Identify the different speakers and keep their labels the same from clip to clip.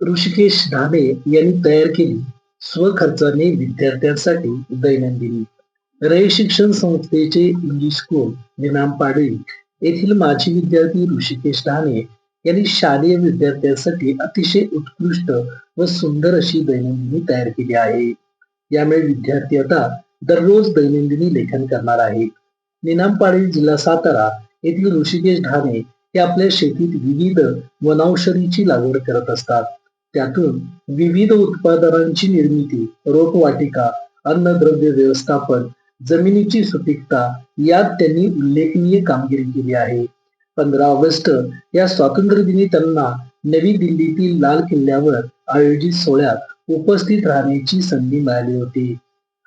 Speaker 1: ऋषिकेश ढाणे यांनी तयार केली. स्वखर्चाने विद्यार्थ्यांसाठी दैनंदिनी रय शिक्षण संस्थेचे इंग्लिश स्कूल विनाम पाडळी येथील माजी विद्यार्थी ऋषिकेश ढाणे यांनी शालेय विद्यार्थ्यांसाठी अतिशय उत्कृष्ट व सुंदर अशी दैनंदिनी तयार केली आहे. यामुळे विद्यार्थी आता दररोज दैनंदिनी लेखन करणार आहेत. निनाम पाडळी जिल्हा सातारा येथील ऋषिकेश ढाणे हे आपल्या शेतीत विविध वनौषधीची लागवड करत असतात. त्यातून विविध उत्पादनांची निर्मिती रोपवाटिका अन्नद्रव्य व्यवस्थापन जमिनीची सुपीकता यात त्यांनी उल्लेखनीय कामगिरी केली आहे. पंधरा ऑगस्ट या स्वातंत्र्य दिनी त्यांना नवी दिल्लीतील लाल किल्ल्यावर आयोजित सोहळ्यात उपस्थित राहण्याची संधी मिळाली होती.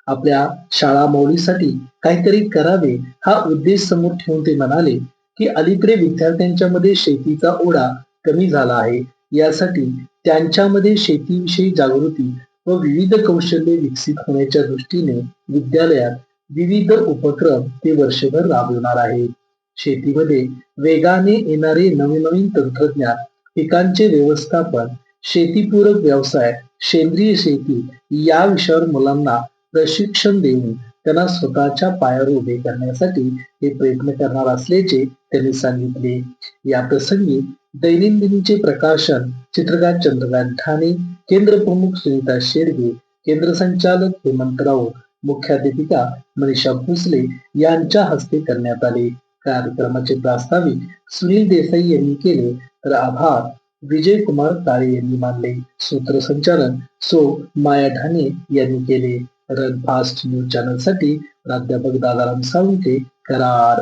Speaker 1: आपल्या शाळा मौलीसाठी काहीतरी करावे हा उद्देश समोर ठेवून ते म्हणाले की अलीकडे विद्यार्थ्यांच्या मध्ये शेतीचा ओढा कमी झाला आहे. यासाठी त्यांच्यामध्ये शेतीविषयी जागृती व विविध कौशल्ये विकसित होण्याच्या दृष्टीने विद्यालयात विविध उपक्रम ते वर्षभर राबवणार आहेत. शेतीमध्ये वेगाने येणारे नवनवीन तंत्रज्ञान पिकांचे व्यवस्थापन शेतीपूरक व्यवसाय सेंद्रिय शेती या विषयावर मुलांना प्रशिक्षण देऊन त्यांना स्वतःच्या पायावर उभे करण्यासाठी हे प्रयत्न करणार असल्याचे त्यांनी सांगितले. या प्रसंगी दैनंदिनीचे प्रकाशन चित्रकार चंद्रकांत ठाणे केंद्र प्रमुख सुनीता शेडगे केंद्र संचालक हेमंत राऊत मुख्याध्यापिका मनीषा भोसले यांच्या हस्ते करण्यात आले. कार्यक्रमाचे प्रास्ताविक सुनील देसाई यांनी केले तर आभार. विजय कुमार काळे यांनी मानले. सूत्रसंचालन सो. माया ढाणे यांनी केले. रन फास्ट न्यूज चॅनलसाठी प्राध्यापक दादाराम साळुंके करार